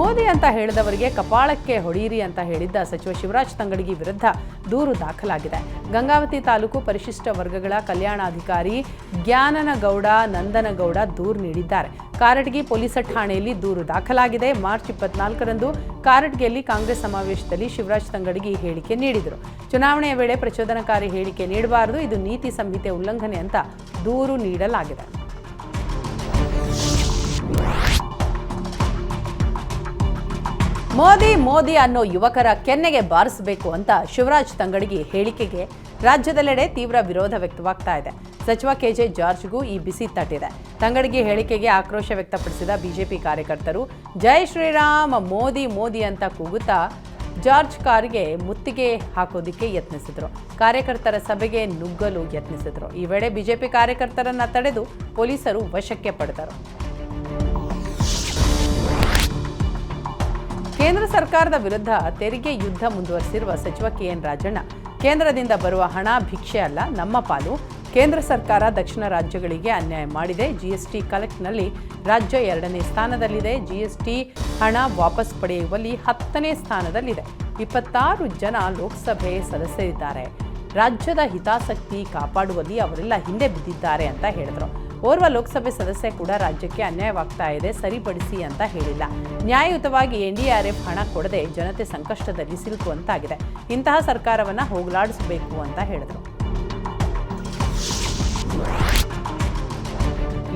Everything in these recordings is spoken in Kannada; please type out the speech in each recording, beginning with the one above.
ಮೋದಿ ಅಂತ ಹೇಳಿದವರಿಗೆ ಕಪಾಳಕ್ಕೆ ಹೊಡೆಯಿರಿ ಅಂತ ಹೇಳಿದ್ದ ಸಚಿವ ಶಿವರಾಜ್ ತಂಗಡಗಿ ವಿರುದ್ಧ ದೂರು ದಾಖಲಾಗಿದೆ. ಗಂಗಾವತಿ ತಾಲೂಕು ಪರಿಶಿಷ್ಟ ವರ್ಗಗಳ ಕಲ್ಯಾಣಾಧಿಕಾರಿ ಜ್ಞಾನನಗೌಡ ನಂದನಗೌಡ ದೂರು ನೀಡಿದ್ದಾರೆ. ಕಾರಟಗಿ ಪೊಲೀಸ್ ಠಾಣೆಯಲ್ಲಿ ದೂರು ದಾಖಲಾಗಿದೆ. ಮಾರ್ಚ್ ಇಪ್ಪತ್ನಾಲ್ಕರಂದು ಕಾರಟಗಿಯಲ್ಲಿ ಕಾಂಗ್ರೆಸ್ ಸಮಾವೇಶದಲ್ಲಿ ಶಿವರಾಜ್ ತಂಗಡಗಿ ಹೇಳಿಕೆ ನೀಡಿದರು. ಚುನಾವಣೆಯ ವೇಳೆ ಪ್ರಚೋದನಕಾರಿ ಹೇಳಿಕೆ ನೀಡಬಾರದು. ಇದು ನೀತಿ ಸಂಹಿತೆ ಉಲ್ಲಂಘನೆ ಅಂತ ದೂರು ನೀಡಲಾಗಿದೆ. ಮೋದಿ ಮೋದಿ ಅನ್ನೋ ಯುವಕರ ಕೆನ್ನೆಗೆ ಬಾರಿಸಬೇಕು ಅಂತ ಶಿವರಾಜ್ ತಂಗಡಗಿ ಹೇಳಿಕೆಗೆ ರಾಜ್ಯದೆಲ್ಲೆಡೆ ತೀವ್ರ ವಿರೋಧ ವ್ಯಕ್ತವಾಗ್ತಾ ಇದೆ. ಸಚಿವ ಕೆಜೆ ಜಾರ್ಜ್ಗೂ ಈ ಬಿಸಿ ತಟ್ಟಿದೆ. ತಂಗಡಗಿ ಹೇಳಿಕೆಗೆ ಆಕ್ರೋಶ ವ್ಯಕ್ತಪಡಿಸಿದ ಬಿಜೆಪಿ ಕಾರ್ಯಕರ್ತರು, ಜೈ ಶ್ರೀರಾಮ್, ಮೋದಿ ಮೋದಿ ಅಂತ ಕೂಗುತ್ತಾ ಜಾರ್ಜ್ ಕಾರ್ಗೆ ಮುತ್ತಿಗೆ ಹಾಕೋದಿಕ್ಕೆ ಯತ್ನಿಸಿದ್ರು. ಕಾರ್ಯಕರ್ತರ ಸಭೆಗೆ ನುಗ್ಗಲು ಯತ್ನಿಸಿದ್ರು. ಈ ವೇಳೆ ಬಿಜೆಪಿ ಕಾರ್ಯಕರ್ತರನ್ನ ತಡೆದು ಪೊಲೀಸರು ವಶಕ್ಕೆ ಪಡೆದರು. ಕೇಂದ್ರ ಸರ್ಕಾರದ ವಿರುದ್ಧ ತೆರಿಗೆ ಯುದ್ಧ ಮುಂದುವರಿಸಿರುವ ಸಚಿವ ಕೆಎನ್ ರಾಜಣ್ಣ, ಕೇಂದ್ರದಿಂದ ಬರುವ ಹಣ ಭಿಕ್ಷೆ ಅಲ್ಲ, ನಮ್ಮ ಪಾಲು. ಕೇಂದ್ರ ಸರ್ಕಾರ ದಕ್ಷಿಣ ರಾಜ್ಯಗಳಿಗೆ ಅನ್ಯಾಯ ಮಾಡಿದೆ. ಜಿಎಸ್ಟಿ ಕಲೆಕ್ಟ್ನಲ್ಲಿ ರಾಜ್ಯ ಎರಡನೇ ಸ್ಥಾನದಲ್ಲಿದೆ. ಜಿಎಸ್ಟಿ ಹಣ ವಾಪಸ್ ಪಡೆಯುವಲ್ಲಿ ಹತ್ತನೇ ಸ್ಥಾನದಲ್ಲಿದೆ. ಇಪ್ಪತ್ತಾರು ಜನ ಲೋಕಸಭೆ ಸದಸ್ಯರಿದ್ದಾರೆ. ರಾಜ್ಯದ ಹಿತಾಸಕ್ತಿ ಕಾಪಾಡುವಲ್ಲಿ ಅವರೆಲ್ಲ ಹಿಂದೆ ಬಿದ್ದಿದ್ದಾರೆ ಅಂತ ಹೇಳಿದರು. ಓರ್ವ ಲೋಕಸಭೆ ಸದಸ್ಯ ಕೂಡ ರಾಜ್ಯಕ್ಕೆ ಅನ್ಯಾಯವಾಗ್ತಾ ಇದೆ, ಸರಿಪಡಿಸಿ ಅಂತ ಹೇಳಿಲ್ಲ. ನ್ಯಾಯಯುತವಾಗಿ ಎನ್ಡಿಆರ್ಎಫ್ ಹಣ ಕೊಡದೆ ಜನತೆ ಸಂಕಷ್ಟದಲ್ಲಿ ಸಿಲುಕುವಂತಾಗಿದೆ. ಇಂತಹ ಸರ್ಕಾರವನ್ನು ಹೋಗಲಾಡಿಸಬೇಕು ಅಂತ ಹೇಳಿದರು.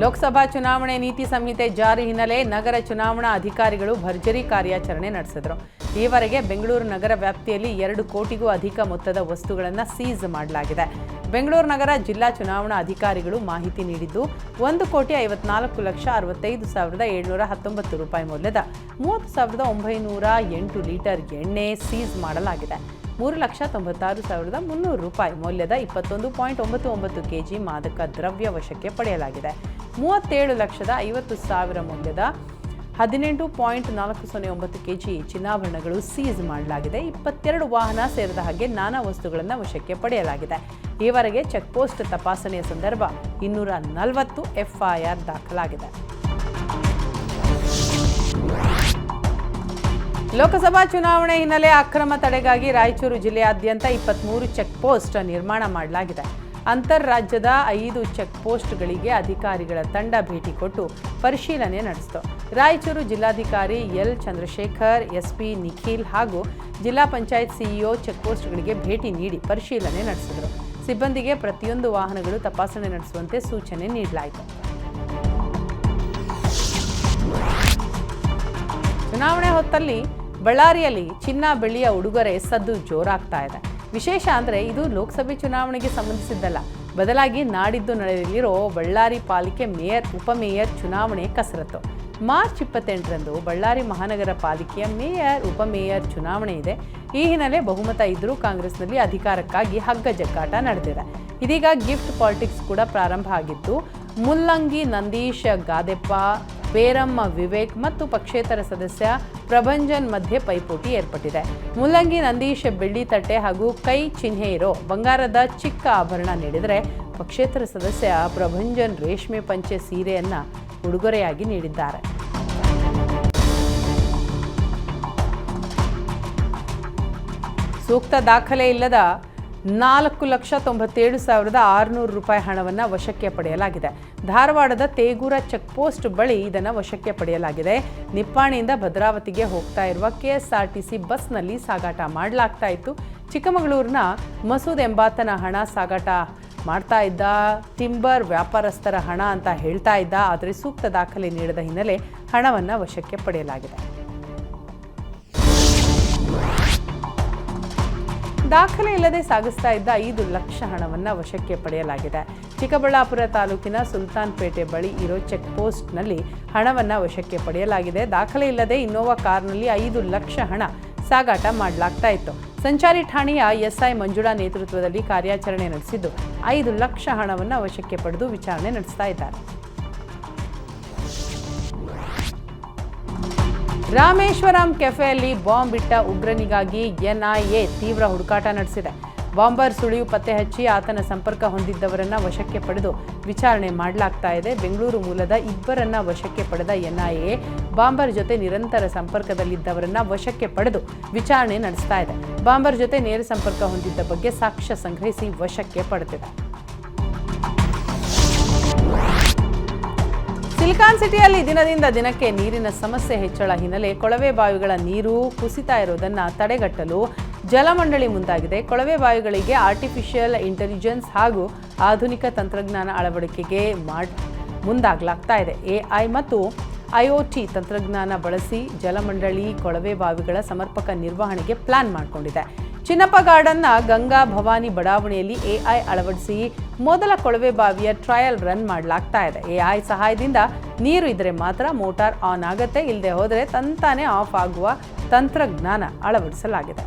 ಲೋಕಸಭಾ ಚುನಾವಣೆ ನೀತಿ ಸಂಹಿತೆ ಜಾರಿ ಹಿನ್ನೆಲೆ ನಗರ ಚುನಾವಣಾ ಅಧಿಕಾರಿಗಳು ಭರ್ಜರಿ ಕಾರ್ಯಾಚರಣೆ ನಡೆಸಿದರು. ಈವರೆಗೆ ಬೆಂಗಳೂರು ನಗರ ವ್ಯಾಪ್ತಿಯಲ್ಲಿ ಎರಡು ಕೋಟಿಗೂ ಅಧಿಕ ಮೊತ್ತದ ವಸ್ತುಗಳನ್ನು ಸೀಸ್ ಮಾಡಲಾಗಿದೆ. ಬೆಂಗಳೂರು ನಗರ ಜಿಲ್ಲಾ ಚುನಾವಣಾ ಅಧಿಕಾರಿಗಳು ಮಾಹಿತಿ ನೀಡಿದ್ದು, ಒಂದು ಕೋಟಿ ಐವತ್ನಾಲ್ಕು ಲಕ್ಷ ಅರವತ್ತೈದು ಸಾವಿರದ ಏಳ್ನೂರ ಹತ್ತೊಂಬತ್ತು ರೂಪಾಯಿ ಮೌಲ್ಯದ ಮೂವತ್ತು ಸಾವಿರದ ಒಂಬೈನೂರ ಎಂಟು ಲೀಟರ್ ಎಣ್ಣೆ ಸೀಸ್ ಮಾಡಲಾಗಿದೆ. ಮೂರು ಲಕ್ಷ ತೊಂಬತ್ತಾರು ಸಾವಿರದ ಮುನ್ನೂರು ರೂಪಾಯಿ ಮೌಲ್ಯದ ಇಪ್ಪತ್ತೊಂದು ಪಾಯಿಂಟ್ ಒಂಬತ್ತು ಒಂಬತ್ತು ಕೆಜಿ ಮಾದಕ ದ್ರವ್ಯ ವಶಕ್ಕೆ ಪಡೆಯಲಾಗಿದೆ. ಮೂವತ್ತೇಳು ಲಕ್ಷದ ಐವತ್ತು ಸಾವಿರ ಮೌಲ್ಯದ ಹದಿನೆಂಟು ಪಾಯಿಂಟ್ ನಾಲ್ಕು ಸೊನ್ನೆ ಒಂಬತ್ತು ಕೆಜಿ ಚಿನ್ನಾಭರಣಗಳು ಸೀಸ್ ಮಾಡಲಾಗಿದೆ. ಇಪ್ಪತ್ತೆರಡು ವಾಹನ ಸೇರಿದ ಹಾಗೆ ನಾನಾ ವಸ್ತುಗಳನ್ನು ವಶಕ್ಕೆ ಪಡೆಯಲಾಗಿದೆ. ಈವರೆಗೆ ಚೆಕ್ಪೋಸ್ಟ್ ತಪಾಸಣೆಯ ಸಂದರ್ಭ ಇನ್ನೂರ ನಲವತ್ತು ಎಫ್ಐಆರ್ ದಾಖಲಾಗಿದೆ. ಲೋಕಸಭಾ ಚುನಾವಣೆ ಹಿನ್ನೆಲೆ ಅಕ್ರಮ ತಡೆಗಾಗಿ ರಾಯಚೂರು ಜಿಲ್ಲೆಯಾದ್ಯಂತ ಇಪ್ಪತ್ತ್ಮೂರು ಚೆಕ್ ಪೋಸ್ಟ್ ನಿರ್ಮಾಣ ಮಾಡಲಾಗಿದೆ. ಅಂತಾರಾಜ್ಯದ ಐದು ಚೆಕ್ ಪೋಸ್ಟ್ಗಳಿಗೆ ಅಧಿಕಾರಿಗಳ ತಂಡ ಭೇಟಿ ಕೊಟ್ಟು ಪರಿಶೀಲನೆ ನಡೆಸಿತು. ರಾಯಚೂರು ಜಿಲ್ಲಾಧಿಕಾರಿ ಎಲ್ ಚಂದ್ರಶೇಖರ್, ಎಸ್ಪಿ ನಿಖಿಲ್ ಹಾಗೂ ಜಿಲ್ಲಾ ಪಂಚಾಯತ್ ಸಿಇಒ ಚೆಕ್ಪೋಸ್ಟ್ಗಳಿಗೆ ಭೇಟಿ ನೀಡಿ ಪರಿಶೀಲನೆ ನಡೆಸಿದರು. ಸಿಬ್ಬಂದಿಗೆ ಪ್ರತಿಯೊಂದು ವಾಹನಗಳು ತಪಾಸಣೆ ನಡೆಸುವಂತೆ ಸೂಚನೆ ನೀಡಲಾಯಿತು. ಚುನಾವಣೆ ಹೊತ್ತಲ್ಲಿ ಬಳ್ಳಾರಿಯಲ್ಲಿ ಚಿನ್ನ ಬೆಳ್ಳಿಯ ಉಡುಗೊರೆ ಸದ್ದು ಜೋರಾಗ್ತಾ ಇದೆ. ವಿಶೇಷ ಅಂದರೆ ಇದು ಲೋಕಸಭೆ ಚುನಾವಣೆಗೆ ಸಂಬಂಧಿಸಿದ್ದಲ್ಲ. ಬದಲಾಗಿ ನಾಡಿದ್ದು ನಡೆಯಲಿರೋ ಬಳ್ಳಾರಿ ಪಾಲಿಕೆ ಮೇಯರ್ ಉಪಮೇಯರ್ ಚುನಾವಣೆ ಕಸರತ್ತು. ಮಾರ್ಚ್ ಇಪ್ಪತ್ತೆಂಟರಂದು ಬಳ್ಳಾರಿ ಮಹಾನಗರ ಪಾಲಿಕೆಯ ಮೇಯರ್ ಉಪಮೇಯರ್ ಚುನಾವಣೆ ಇದೆ. ಈ ಹಿನ್ನೆಲೆ ಬಹುಮತ ಇದ್ದರೂ ಕಾಂಗ್ರೆಸ್ನಲ್ಲಿ ಅಧಿಕಾರಕ್ಕಾಗಿ ಹಗ್ಗ ಜಗ್ಗಾಟ ನಡೆದಿದೆ. ಇದೀಗ ಗಿಫ್ಟ್ ಪಾಲಿಟಿಕ್ಸ್ ಕೂಡ ಪ್ರಾರಂಭ ಆಗಿದ್ದು, ಮುಲ್ಲಂಗಿ, ನಂದೀಶ್, ಗಾದೆಪ್ಪ, ಬೇರಮ್ಮ, ವಿವೇಕ್ ಮತ್ತು ಪಕ್ಷೇತರ ಸದಸ್ಯ ಪ್ರಭಂಜನ್ ಮಧ್ಯೆ ಪೈಪೋಟಿ ಏರ್ಪಟ್ಟಿದೆ. ಮುಲ್ಲಂಗಿ, ನಂದೀಶ್, ಬೆಳ್ಳಿ ತಟ್ಟೆ ಹಾಗೂ ಕೈ ಚಿಹ್ನೆ ಇರೋ ಬಂಗಾರದ ಚಿಕ್ಕ ಆಭರಣ ನೀಡಿದರೆ ಪಕ್ಷೇತರ ಸದಸ್ಯ ಪ್ರಭಂಜನ್ ರೇಷ್ಮೆ ಪಂಚೆ ಸೀರೆಯನ್ನ ಉಡುಗೊರೆಯಾಗಿ ನೀಡಿದ್ದಾರೆ. ಸೂಕ್ತ ದಾಖಲೆ ಇಲ್ಲದ ನಾಲ್ಕು ಲಕ್ಷ ತೊಂಬತ್ತೇಳು ಸಾವಿರದ ಆರುನೂರು ರೂಪಾಯಿ ಹಣವನ್ನು ವಶಕ್ಕೆ ಪಡೆಯಲಾಗಿದೆ. ಧಾರವಾಡದ ತೇಗೂರ ಚೆಕ್ ಪೋಸ್ಟ್ ಬಳಿ ಇದನ್ನು ವಶಕ್ಕೆ ಪಡೆಯಲಾಗಿದೆ. ನಿಪ್ಪಾಣಿಯಿಂದ ಭದ್ರಾವತಿಗೆ ಹೋಗ್ತಾ ಇರುವ ಕೆಎಸ್ಆರ್ಟಿಸಿ ಬಸ್ನಲ್ಲಿ ಸಾಗಾಟ ಮಾಡಲಾಗ್ತಾ ಇತ್ತು. ಚಿಕ್ಕಮಗಳೂರಿನ ಮಸೂದ್ ಎಂಬಾತನ ಹಣ ಸಾಗಾಟ ಮಾಡ್ತಾ ಇದ್ದ, ಟಿಂಬರ್ ವ್ಯಾಪಾರಸ್ಥರ ಹಣ ಅಂತ ಹೇಳ್ತಾ ಇದ್ದ, ಆದರೆ ಸೂಕ್ತ ದಾಖಲೆ ನೀಡದ ಹಿನ್ನೆಲೆ ಹಣವನ್ನು ವಶಕ್ಕೆ ಪಡೆಯಲಾಗಿದೆ. ದಾಖಲೆ ಇಲ್ಲದೆ ಸಾಗಿಸ್ತಾ ಇದ್ದ ಐದು ಲಕ್ಷ ಹಣವನ್ನು ವಶಕ್ಕೆ ಪಡೆಯಲಾಗಿದೆ. ಚಿಕ್ಕಬಳ್ಳಾಪುರ ತಾಲೂಕಿನ ಸುಲ್ತಾನ್ಪೇಟೆ ಬಳಿ ಇರೋ ಚೆಕ್ ಪೋಸ್ಟ್ನಲ್ಲಿ ಹಣವನ್ನು ವಶಕ್ಕೆ ಪಡೆಯಲಾಗಿದೆ. ದಾಖಲೆ ಇಲ್ಲದೆ ಇನ್ನೋವಾ ಕಾರ್ನಲ್ಲಿ ಐದು ಲಕ್ಷ ಹಣ ಸಾಗಾಟ ಮಾಡಲಾಗ್ತಾ ಇತ್ತು. ಸಂಚಾರಿ ಠಾಣೆಯ ಎಸ್ಐ ಮಂಜುಳಾ ನೇತೃತ್ವದಲ್ಲಿ ಕಾರ್ಯಾಚರಣೆ ನಡೆಸಿದ್ದು, ಐದು ಲಕ್ಷ ಹಣವನ್ನು ವಶಕ್ಕೆ ಪಡೆದು ವಿಚಾರಣೆ ನಡೆಸ್ತಾ ಇದ್ದಾರೆ. ರಾಮೇಶ್ವರಂ ಕೆಫೆಯಲ್ಲಿ ಬಾಂಬ್ ಇಟ್ಟ ಉಗ್ರನಿಗಾಗಿ ಎನ್ಐಎ ತೀವ್ರ ಹುಡುಕಾಟ ನಡೆಸಿದೆ. ಬಾಂಬರ್ ಸುಳಿವು ಪತ್ತೆ ಹಚ್ಚಿ ಆತನ ಸಂಪರ್ಕ ಹೊಂದಿದ್ದವರನ್ನ ವಶಕ್ಕೆ ಪಡೆದು ವಿಚಾರಣೆ ಮಾಡಲಾಗ್ತಾ ಇದೆ. ಬೆಂಗಳೂರು ಮೂಲದ ಇಬ್ಬರನ್ನ ವಶಕ್ಕೆ ಪಡೆದ ಎನ್ಐಎ ಬಾಂಬರ್ ಜೊತೆ ನಿರಂತರ ಸಂಪರ್ಕದಲ್ಲಿದ್ದವರನ್ನ ವಶಕ್ಕೆ ಪಡೆದು ವಿಚಾರಣೆ ನಡೆಸ್ತಾ ಇದೆ. ಬಾಂಬರ್ ಜೊತೆ ನೇರ ಸಂಪರ್ಕ ಹೊಂದಿದ್ದ ಬಗ್ಗೆ ಸಾಕ್ಷ್ಯ ಸಂಗ್ರಹಿಸಿ ವಶಕ್ಕೆ ಪಡೆದಿದೆ. ಸಿಲಿಕಾನ್ ಸಿಟಿಯಲ್ಲಿ ದಿನದಿಂದ ದಿನಕ್ಕೆ ನೀರಿನ ಸಮಸ್ಯೆ ಹೆಚ್ಚಳ ಹಿನ್ನೆಲೆ ಕೊಳವೆ ಬಾವಿಗಳ ನೀರು ಕುಸಿತಾ ಇರುವುದನ್ನು ತಡೆಗಟ್ಟಲು ಜಲಮಂಡಳಿ ಮುಂದಾಗಿದೆ. ಕೊಳವೆ ಬಾವಿಗಳಿಗೆ ಆರ್ಟಿಫಿಷಿಯಲ್ ಇಂಟೆಲಿಜೆನ್ಸ್ ಹಾಗೂ ಆಧುನಿಕ ತಂತ್ರಜ್ಞಾನ ಅಳವಡಿಕೆಗೆ ಮಾಡ್ ಮುಂದಾಗಲಾಗ್ತಾ ಇದೆ. ಎಐ ಮತ್ತು ಐಒಟಿ ತಂತ್ರಜ್ಞಾನ ಬಳಸಿ ಜಲಮಂಡಳಿ, ಕೊಳವೆ ಬಾವಿಗಳ ಸಮರ್ಪಕ ನಿರ್ವಹಣೆಗೆ ಪ್ಲಾನ್ ಮಾಡಿಕೊಂಡಿದೆ. ಚಿನ್ನಪ್ಪ ಗಾರ್ಡನ್ನ ಗಂಗಾ ಭವಾನಿ ಬಡಾವಣೆಯಲ್ಲಿ ಎಐ ಅಳವಡಿಸಿ ಮೊದಲ ಕೊಳವೆ ಬಾವಿಯ ಟ್ರಯಲ್ ರನ್ ಮಾಡಲಾಗ್ತಾ ಇದೆ. ಎಐ ಸಹಾಯದಿಂದ ನೀರು ಇದ್ರೆ ಮಾತ್ರ ಮೋಟಾರ್ ಆನ್ ಆಗುತ್ತೆ ಇಲ್ಲದೆ ಹೋದರೆ ತಂತಾನೆ ಆಫ್ ಆಗುವ ತಂತ್ರಜ್ಞಾನ ಅಳವಡಿಸಲಾಗಿದೆ.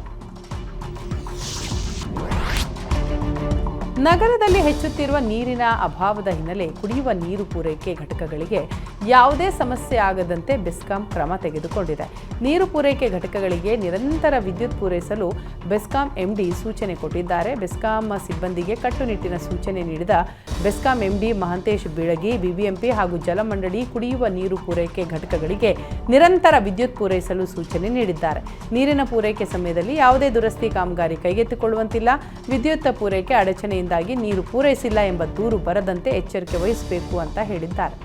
ನಗರದಲ್ಲಿ ಹೆಚ್ಚುತ್ತಿರುವ ನೀರಿನ ಅಭಾವದ ಹಿನ್ನೆಲೆ ಕುಡಿಯುವ ನೀರು ಪೂರೈಕೆ ಘಟಕಗಳಿಗೆ ಯಾವುದೇ ಸಮಸ್ಯೆ ಆಗದಂತೆ ಬೆಸ್ಕಾಂ ಕ್ರಮ ತೆಗೆದುಕೊಂಡಿದೆ. ನೀರು ಪೂರೈಕೆ ಘಟಕಗಳಿಗೆ ನಿರಂತರ ವಿದ್ಯುತ್ ಪೂರೈಸಲು ಬೆಸ್ಕಾಂ ಎಂಡಿ ಸೂಚನೆ ಕೊಟ್ಟಿದ್ದಾರೆ. ಬೆಸ್ಕಾಂ ಸಿಬ್ಬಂದಿಗೆ ಕಟ್ಟುನಿಟ್ಟಿನ ಸೂಚನೆ ನೀಡಿದ BESCOM MD Mahantesh Bilagi BBMP ಹಾಗೂ ಜಲಮಂಡಳಿ ಕುಡಿಯುವ ನೀರು ಪೂರೈಕೆ ಘಟಕಗಳಿಗೆ ನಿರಂತರ ವಿದ್ಯುತ್ ಪೂರೈಸಲು ಸೂಚನೆ ನೀಡಿದ್ದಾರೆ. ನೀರಿನ ಪೂರೈಕೆ ಸಮಯದಲ್ಲಿ ಯಾವುದೇ ದುರಸ್ತಿ ಕಾಮಗಾರಿ ಕೈಗೆತ್ತಿಕೊಳ್ಳುವಂತಿಲ್ಲ. ವಿದ್ಯುತ್ ಪೂರೈಕೆ ಅಡಚಣೆಯಿಂದಾಗಿ ನೀರು ಪೂರೈಸಿಲ್ಲ ಎಂಬ ದೂರು ಬರದಂತೆ ಎಚ್ಚರಿಕೆ ವಹಿಸಬೇಕು ಅಂತ ಹೇಳಿದ್ದಾರೆ.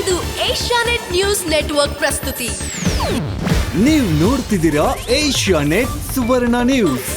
ಇದು ಏಷ್ಯಾನೆಟ್ ನ್ಯೂಸ್ ನೆಟ್ವರ್ಕ್ ಪ್ರಸ್ತುತಿ. ನೀವು ನೋಡ್ತಿದ್ದೀರಾ ಏಷ್ಯಾ ನೆಟ್ ಸುವರ್ಣ ನ್ಯೂಸ್.